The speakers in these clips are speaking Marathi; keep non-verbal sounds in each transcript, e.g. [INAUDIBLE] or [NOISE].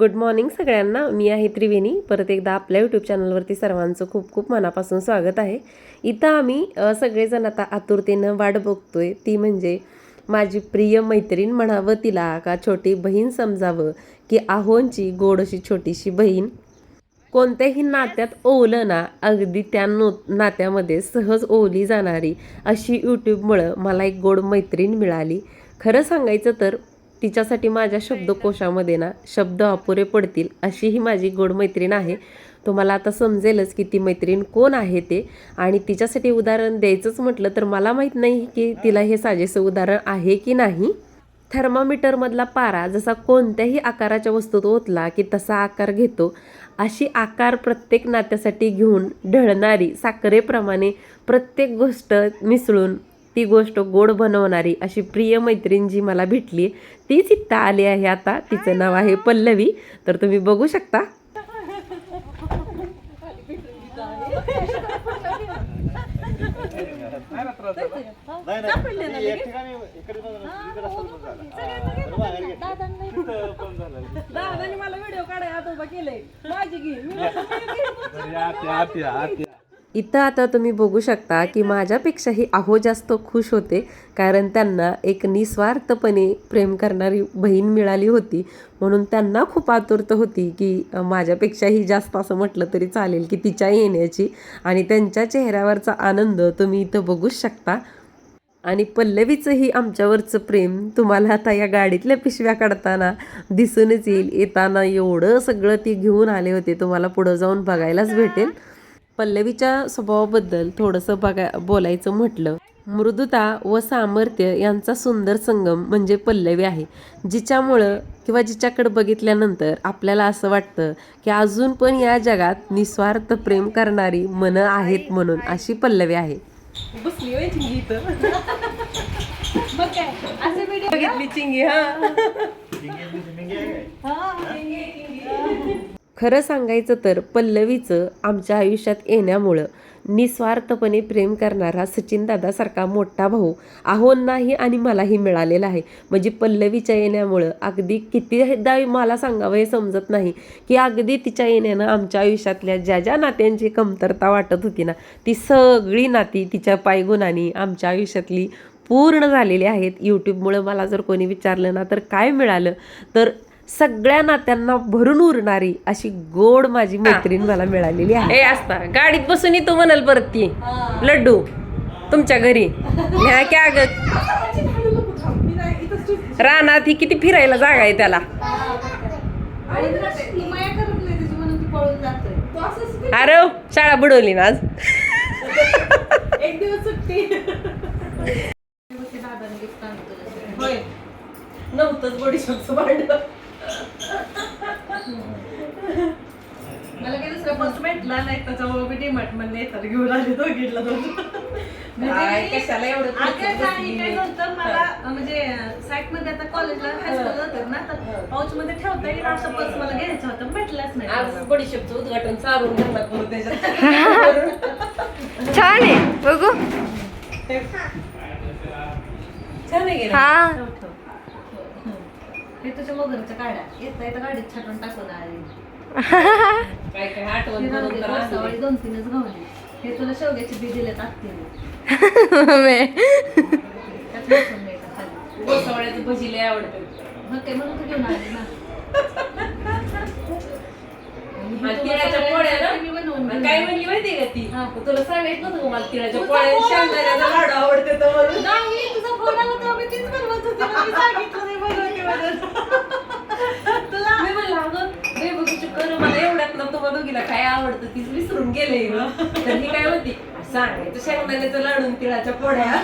गुड मॉर्निंग सगळ्यांना. मी आहे त्रिवेणी. परत एकदा आपल्या यूट्यूब चॅनलवरती सर्वांचं खूप खूप मनापासून स्वागत आहे. इथं आम्ही सगळेजण आता आतुरतेनं वाट बघतोय. ती म्हणजे माझी प्रिय मैत्रीण म्हणावं तिला का छोटी बहीण समजावं की आहोंची गोड अशी छोटीशी बहीण. कोणत्याही नात्यात ओवलं ना अगदी त्या नो नात्यामध्ये सहज ओवली जाणारी अशी यूट्यूबमुळं मला एक गोड मैत्रीण मिळाली. खरं सांगायचं तर तिच्यासाठी माझ्या शब्दकोशामध्ये ना शब्द अपुरे पडतील अशी ही माझी गोड मैत्रीण आहे. तुम्हाला आता समजेलच की ती मैत्रीण कोण आहे ते. आणि तिच्यासाठी उदाहरण द्यायचंच म्हटलं तर मला माहीत नाही की तिला हे साजेसं उदाहरण आहे की नाही. थर्मामीटरमधला पारा जसा कोणत्याही आकाराच्या वस्तूत ओतला की तसा आकार घेतो. अशी आकार प्रत्येक नात्यासाठी घेऊन ढळणारी साखरेप्रमाणे प्रत्येक गोष्ट मिसळून ती गोष्ट गोड बनवणारी अशी प्रिय मैत्रीण जी मला भेटली. तीच इथं आली आहे आता. तिचं नाव आहे पल्लवी. तर तुम्ही बघू शकता. मला व्हिडिओ काढाय आजोबा केले माझी [LAUGHS] इथं आता तुम्ही बघू शकता की माझ्यापेक्षाही अहो जास्त खुश होते कारण त्यांना एक निस्वार्थपणे प्रेम करणारी बहीण मिळाली होती. म्हणून त्यांना खूप आतुरता होती की माझ्यापेक्षाही जास्त असं म्हटलं तरी चालेल की तिच्या येण्याची. आणि त्यांच्या चेहऱ्यावरचा आनंद तुम्ही इथं बघूच शकता. आणि पल्लवीचंही आमच्यावरचं प्रेम तुम्हाला आता या गाडीतल्या पिशव्या काढताना दिसूनच येईल. येताना एवढं सगळं ती घेऊन आले होते तुम्हाला पुढं जाऊन बघायलाच भेटेल. पल्लवीच्या स्वभावाबद्दल थोडंसं बघा बोलायचं म्हटलं मृदुता व सामर्थ्य यांचा सुंदर संगम म्हणजे पल्लवी आहे जिच्यामुळं किंवा जिच्याकडे बघितल्यानंतर आपल्याला असं वाटतं की अजून पण या जगात निस्वार्थ प्रेम करणारी मनं आहेत म्हणून अशी पल्लवी आहे. बसली चिंगी इथं. मग काय? असे व्हिडिओ बघितली चिंगी हा? खरं सांगायचं तर पल्लवीचं आमच्या आयुष्यात येण्यामुळं निस्वार्थपणे प्रेम करणारा सचिन दादासारखा मोठा भाऊ आहोंनाही आणि मलाही मिळालेला आहे. म्हणजे पल्लवीच्या येण्यामुळं अगदी कितीदा मला सांगावं हे समजत नाही की अगदी तिच्या येण्यानं आमच्या आयुष्यातल्या ज्या ज्या नात्यांची कमतरता वाटत होती ना ती सगळी नाती तिच्या पायगुणाने आमच्या आयुष्यातली पूर्ण झालेली आहेत. यूट्यूबमुळं मला जर कोणी विचारलं ना तर काय मिळालं? तर सगळ्या नात्यांना भरून उरणारी अशी गोड माझी मैत्रीण मला मिळालेली आहे. हे असता. गाडीत बसून तू म्हणाल परत ती. लड्डू. तुमच्या घरी. न्या क्या ग रानात ही किती फिरायला जागा आहे त्याला. आणि ती माया करत नाही त्याची म्हणून ती पळून जातोय तो असंच अरे शाळा बुडवली ना आज. एक दिवस सुट्टी. होय. नव्हतंच बडीशोपचं भांड. दुसरा पर्स भेटला नाही त्याच्यामुळे मी डीमार्टमध्ये येतात घेऊन आले दोघीला दोन. काय, कशाला एवढं अगं काही? काय मला म्हणजे साईटमध्ये आता कॉलेजला हायस्कूलला जातात ना तर पाऊच मध्ये ठेवता येईल असं पर्स मला घ्यायचं होतं भेटलाच नाही. आज. बडीशोपचं उद्घाटन चालून म्हणून त्याच्यात. छान आहे बघू. छान आहे की नाही? हा. हे तुझ्या वगैरेच्या काड्या येता येता गाडीत छाटून टाकून आली. [LAUGHS] काय काय आठवण हे करून तर दोन तीनच गव्हाणे हे तुला शेवग्याची बी दिले टाकते गोसावळ्याचं भजी लय आवडतं. मग ते म्हणून तू घेऊन आली ना. आणि तिळाच्या पोळ्या ना? मी बनवून आणि दिल्या. काय म्हणली माहितीये का ती? हा. तुला सांगायचं नव्हतं का मला तिळाच्या तुझा पोळ्या? फोन शेंगदाण्याचा लाडू आवडते तर म्हणून. नाही तुझा फोन आला तेव्हा मी तीच बनवत होती मग मी सांगितलं नाही बनवते म्हणून तुला मी म्हणलं अगं रे बघू कर मला एवढ्यात ना तुम्हाला दोघीला काय आवडतं तीच विसरून गेले तर ही काय होती सांगायचं शेंगदाण्याचं लाडू आणि तिळाच्या पोळ्या.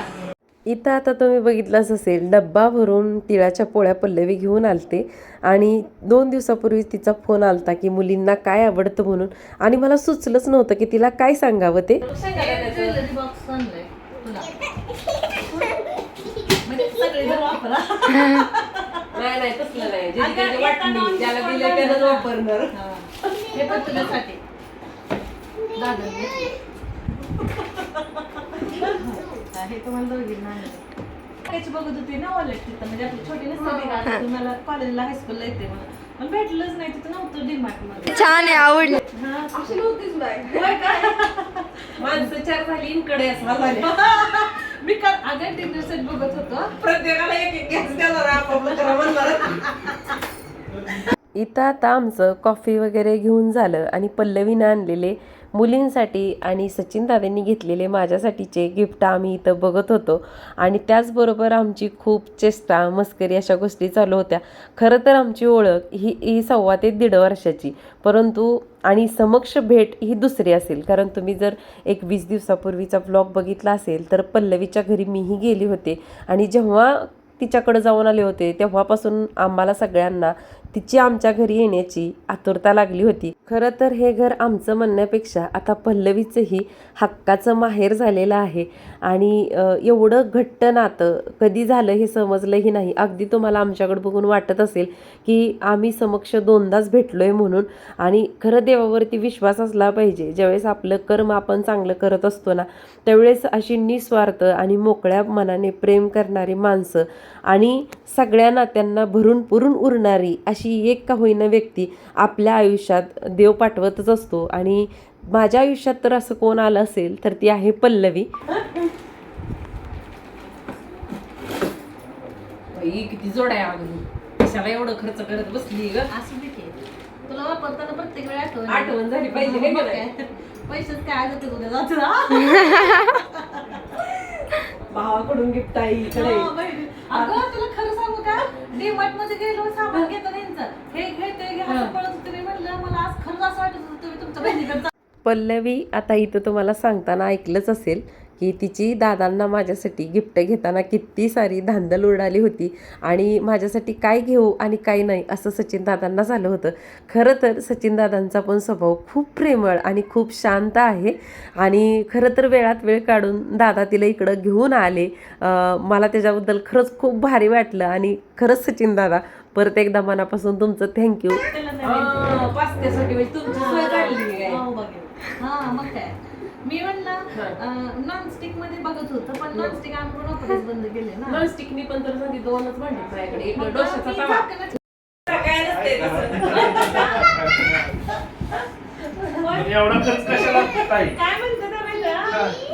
इथं आता तुम्ही बघितलंच असेल डब्बा भरून तिळाच्या पोळ्या पल्लवी घेऊन आलते. आणि दोन दिवसापूर्वी तिचा फोन आलता की मुलींना काय आवडतं म्हणून. आणि मला सुचलंच नव्हतं की तिला काय सांगावं ते. म्हणजे [LAUGHS] नाही नाही तसलं नाही. ज्याला दिलं वापरणार. हा. पण तुझ्यासाठी. दादा हे तुम्हाला दोघींना आणलं त्याची बघत होती ना वॉलेट तिथं म्हणजे आपली छोटी नसते तुम्हाला कॉलेजला हायस्कूलला येते पण भेटलंच नाही तिथं नव्हतं डीमार्टमध्ये. छान आहे आवडली माणसं चार झाली इकडे सहा झाले. मी काल अगं डिनर सेट बघत होतो. प्रत्येकाला एक एक गॅस द्यायला इथं आता आमचं कॉफी वगैरे घेऊन झालं आणि पल्लवीनं आणलेले मुलींसाठी आणि सचिन दादांनी घेतलेले माझ्यासाठीचे गिफ्ट आम्ही इथं बघत होतो. आणि त्याचबरोबर आमची खूप चेष्टा मस्करी अशा गोष्टी चालू होत्या. खरं तर आमची ओळख ही ही सव्वा ते दीड वर्षाची. परंतु आणि समक्ष भेट ही दुसरी असेल. कारण तुम्ही जर एक वीस दिवसापूर्वीचा ब्लॉग बघितला असेल तर पल्लवीच्या घरी मीही गेली होते. आणि जेव्हा तिच्याकडे जाऊन आले होते तेव्हापासून आम्हाला सगळ्यांना तिची आमच्या घरी येण्याची आतुरता लागली होती. खरं तर हे घर आमचं म्हणण्यापेक्षा आता पल्लवीचंही हक्काचं माहेर झालेलं आहे. आणि एवढं घट्ट नातं कधी झालं हे समजलंही नाही. अगदी तुम्हाला आमच्याकडे बघून वाटत असेल की आम्ही समक्ष दोनदाच भेटलोय म्हणून. आणि खरं देवावरती विश्वास असला पाहिजे. ज्यावेळेस आपलं कर्म आपण चांगलं करत असतो ना त्यावेळेस अशी निस्वार्थ आणि मोकळ्या मनाने प्रेम करणारी माणसं आणि सगळ्या नात्यांना भरून पुरून उरणारी अशी एक का होईना व्यक्ती आपल्या आयुष्यात देव पाठवतच असतो. आणि माझ्या आयुष्यात तर असं कोण आलं असेल तर ती आहे पल्लवी. किती जोड आहे अगदी कशाला एवढं खर्च करत बसली ग? असं दे की. तुला वापरताना प्रत्येक वेळी आठवण आठवण झाली पाहिजे काय मग नाही? काय? पैसेच काय जाते उद्या जाते. [LAUGHS] [LAUGHS] भावाकडून गिफ्ट आहे इकडे. अगं तुला खरं डीमार्टमध्ये गेलो सामान घेता यांचं हे घे ते घे असं पळत होते मी म्हणलं मला आज खरंच असं वाटत होतं तुम्ही तुमच्या बहिणीकडे. पल्लवी आता इथं तुम्हाला सांगताना ऐकलंच असेल की तिची दादांना माझ्यासाठी गिफ्ट घेताना किती सारी धांदल उडाली होती. आणि माझ्यासाठी काय घेऊ आणि काय नाही असं सचिन दादांना झालं होतं. खरं तर सचिन दादांचा पण स्वभाव खूप प्रेमळ आणि खूप शांत आहे. आणि खरं तर वेळात वेळ काढून दादा तिला इकडं घेऊन आले. मला त्याच्याबद्दल खरंच खूप भारी वाटलं आणि खरंच सचिन दादा परत एकदा मनापासून तुमचं थँक्यू त्याला नाही पास्त्यासाठी तुमची सोय काढली आहे. हो, बघेल. हा मग काय. मी म्हणलं नॉनस्टिकमध्ये बघत होतं पण नॉनस्टिक आम्ही पण बंद केले ना. नॉनस्टिक मी पण तर सांगते दोनच भांडी माझ्याकडे एक मग डोशाचा मी तवा. झाकणच- काय नसते एवढा खर्च कशाला काय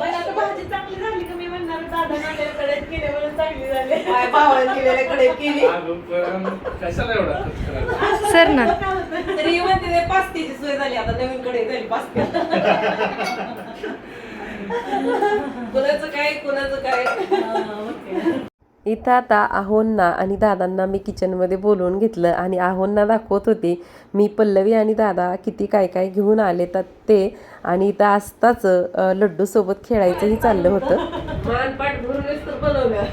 आता भाजी चांगली झाली का? मी म्हणणार दादा केले म्हणून चांगली झाली. भावाला केलेल्या कडे केली. अगं पण कशाला एवढा खर्च करायचा सर ना. तरी म्हणते ते सोय झाली आता नवीन कडे झाली कुणाचं काय कुणाचं काय? इथं आता आहोंना आणि दादांना मी किचनमध्ये बोलवून घेतलं आणि आहोंना दाखवत होते मी पल्लवी आणि दादा किती काय काय घेऊन आले तर ते आणि इथं आस्ताच अं, लड्डू सोबत खेळायचंही चाललं होतं. मानपाट भरूनच तर बनवलं.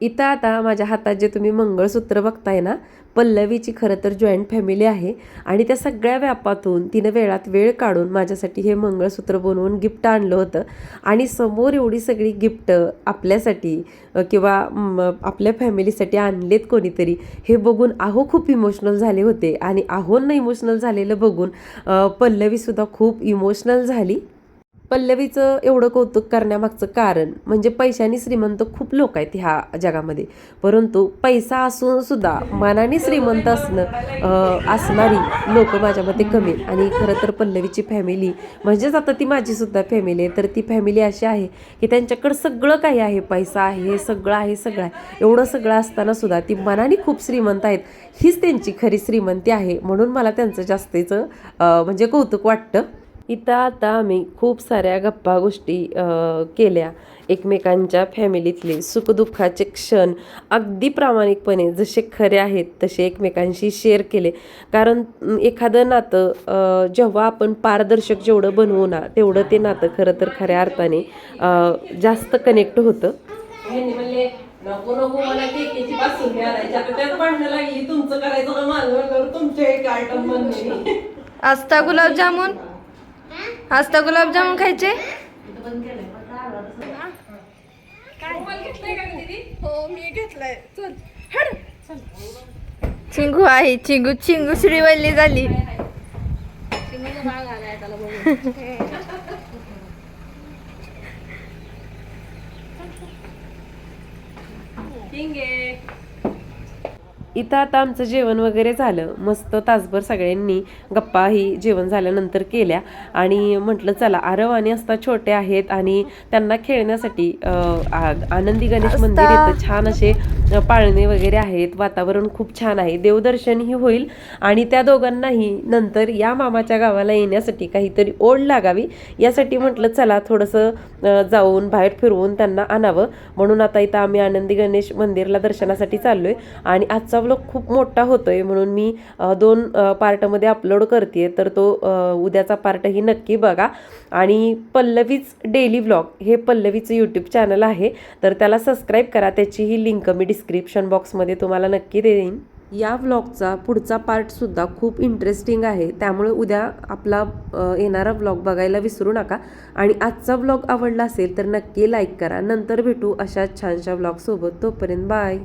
इथं आता माझ्या हातात जे तुम्ही मंगळसूत्र बघताय ना पल्लवीची खरं तर जॉईंट फॅमिली आहे आणि त्या सगळ्या व्यापातून तिनं वेळात वेळ काढून माझ्यासाठी हे मंगळसूत्र बनवून गिफ्ट आणलं होतं. आणि समोर एवढी सगळी गिफ्ट आपल्यासाठी किंवा आपल्या फॅमिलीसाठी आणलेत कोणीतरी हे बघून आहो खूप इमोशनल झाले होते. आणि आहोंना इमोशनल झालेलं बघून पल्लवीसुद्धा खूप इमोशनल झाली. पल्लवीचं एवढं कौतुक करण्यामागचं कारण म्हणजे पैशाने श्रीमंत खूप लोक आहेत ह्या जगामध्ये. परंतु पैसा असून सुद्धा मनाने श्रीमंत असणं असणारी लोक माझ्या मते कमी आणि खरं तर पल्लवीची फॅमिली म्हणजेच आता ती माझी सुद्धा फॅमिली आहे. तर ती फॅमिली अशी आहे की त्यांच्याकडं सगळं काही आहे. पैसा आहे हे सगळं आहे सगळं आहे. एवढं सगळं असताना सुद्धा ती मनाने खूप श्रीमंत आहेत. हीच त्यांची खरी श्रीमंती आहे म्हणून मला त्यांचं जास्तीचं म्हणजे कौतुक वाटतं. इथं आता आम्ही खूप साऱ्या गप्पा गोष्टी केल्या. एकमेकांच्या फॅमिलीतले सुखदुःखाचे क्षण अगदी प्रामाणिकपणे जसे खरे आहेत तसे एकमेकांशी शेअर केले. कारण एखादं नातं जेव्हा आपण पारदर्शक जेवढं बनवू ना तेवढं ते नातं खरं तर खऱ्या अर्थाने जास्त कनेक्ट होतं. म्हणले नको नको मला केकेची पासून आणायची. आता त्यात भांडणं लागली. तुमचं करायचं ना माझं तुमचे एक आयटम बनले आस्ता गुलाबजामुन. आस्ता गुलाबजामुन खायचे. इथं बंद केलंय चिंगू आहे चिंगू चिंगू श्रीवल्ली झाली. चिंगे इथं आता आमचं जेवण वगैरे झालं. मस्त तासभर सगळ्यांनी गप्पाही जेवण झाल्यानंतर केल्या. आणि म्हटलं चला आरव आणि असता छोटे आहेत आणि त्यांना खेळण्यासाठी आनंदी गणेश मंदिर येतं छान असे पाळणे वगैरे आहेत. वातावरण खूप छान आहे. देवदर्शनही होईल. आणि त्या दोघांनाही नंतर या मामाच्या गावाला येण्यासाठी काहीतरी ओढ लागावी. यासाठी म्हटलं चला थोडंसं जाऊन बाहेर फिरवून त्यांना आणावं. म्हणून आता इथं आम्ही आनंदी गणेश मंदिरला दर्शनासाठी चाललो आहे आणि आजचा व्लॉग खूप मोठा होतोय. म्हणून मी दोन पार्टमध्ये अपलोड करते तर तो उद्याचा पार्टही नक्की बघा. आणि पल्लवीच डेली व्लॉग हे पल्लवीचं यूट्यूब चॅनल आहे. तर त्याला सबस्क्राईब करा. त्याची ही लिंक मी डिस्क्रिप्शन बॉक्समध्ये तुम्हाला नक्की देईन. या व्लॉगचा पुढचा पार्टसुद्धा खूप इंटरेस्टिंग आहे. त्यामुळे उद्या आपला येणारा व्लॉग बघायला विसरू नका. आणि आजचा व्लॉग आवडला असेल तर नक्की लाईक करा. नंतर भेटू अशा छानशा व्लॉगसोबत तोपर्यंत बाय